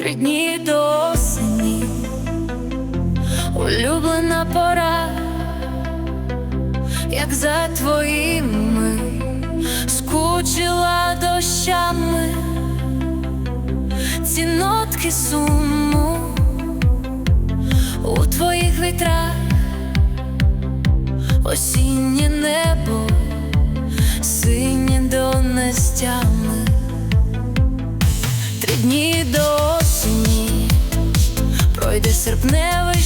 три дні до осені, улюблена пора, як за твоїми, скучила дощами, ці нотки суму у твоїх вітрах, осінні не. не.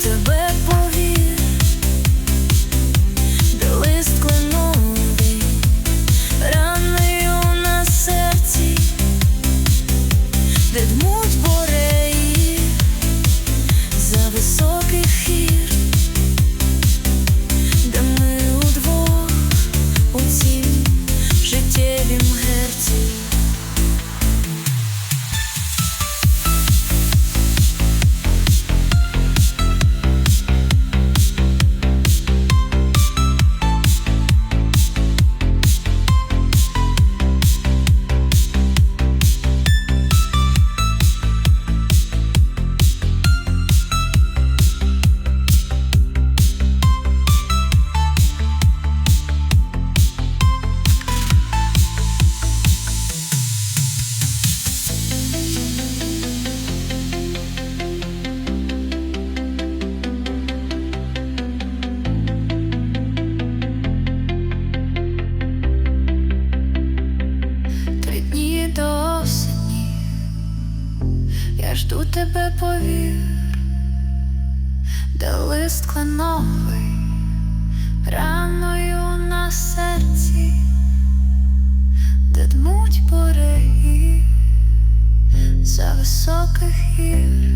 тебе. Жду тебе повір, де лист кленовий раною на серці, де дмуть береги за високих гір.